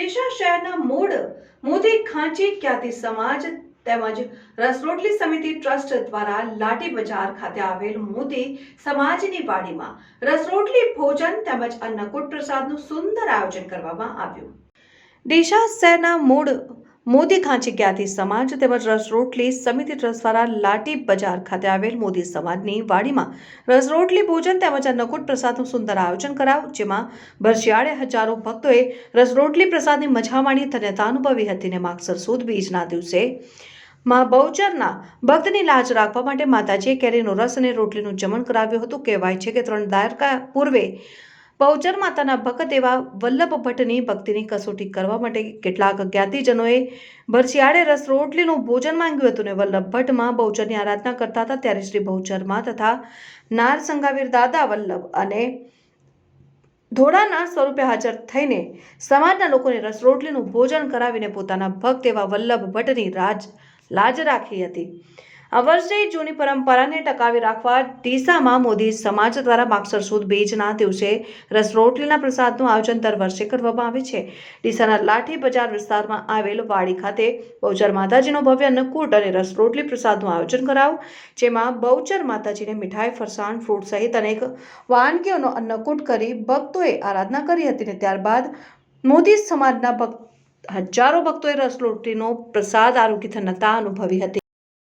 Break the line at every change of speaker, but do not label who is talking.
ડીસા શહેરના મૂળ મોદી ખાંચી ખ્યાતિ સમાજ તેમજ રસરોટલી સમિતિ ટ્રસ્ટ દ્વારા લાઠી બજાર ખાતે આવેલ મોદી સમાજની વાડીમાં રસરોટલી ભોજન તેમજ અન્નકૂટ પ્રસાદનું સુંદર આયોજન કરવામાં આવ્યું. ડીસા શહેરના મૂળ મોદી ખાંચી જ્ઞાતિ સમાજ તેમજ રસરોટલી સમિતિ ટ્રસ્ટ દ્વારા લાટી બજાર ખાતે આવેલ મોદી સમાજની વાડીમાં રસરોટલી ભોજન તેમજ અન્નકૂટ પ્રસાદનું સુંદર આયોજન કરાયું, જેમાં ભરશિયાળે હજારો ભક્તોએ રસરોટલી પ્રસાદની મજા માણી ધન્યતા અનુભવી હતી ને માગસર સુદ બીજના દિવસે. માં બહુચરના ભક્તની લાજ રાખવા માટે માતાજીએ કેરીનો રસ અને રોટલીનું જમણ કરાવ્યું હતું. કહેવાય છે કે ત્રણ દાયકા પૂર્વે બહુચર માતાના ભક્ત એવા વલ્લભ ભટ્ટની ભક્તિની કસોટી કરવા માટે કેટલાક જ્ઞાતિજનોએ ભરશિયાળે રસ રોટલીનું ભોજન માંગ્યું હતું ને વલ્લભ ભટ્ટમાં બહુચરની આરાધના કરતા હતા, ત્યારે શ્રી બહુચરમાં તથા નાર સંગાવીર દાદા વલ્લભ અને ધોળાના સ્વરૂપે હાજર થઈને સમાજના લોકોને રસ રોટલીનું ભોજન કરાવીને પોતાના ભક્ત એવા વલ્લભ ભટ્ટની રાજ લાજ રાખી હતી. આ વર્ષે જૂની પરંપરાને ટકાવી રાખવા ડીસામાં મોદી સમાજ દ્વારા માગસર સુદ બીજના દિવસે રસ રોટલીના પ્રસાદનું આયોજન દર વર્ષે કરવામાં આવે છે. ડીસાના લાઠી બજાર વિસ્તારમાં આવેલ વાડી ખાતે બહુચર માતાજીનો ભવ્ય અન્નકૂટ અને રસ રોટલી પ્રસાદનું આયોજન કરાયું, જેમાં બહુચર માતાજીને મીઠાઈ, ફરસાણ, ફ્રૂટ સહિત અનેક વાનગીઓનો અન્નકૂટ કરી ભક્તોએ આરાધના કરી હતી ને ત્યારબાદ મોદી સમાજના ભક્ત હજારો ભક્તોએ રસ રોટલીનો પ્રસાદ આરોગ્ય થનતા અનુભવી હતી.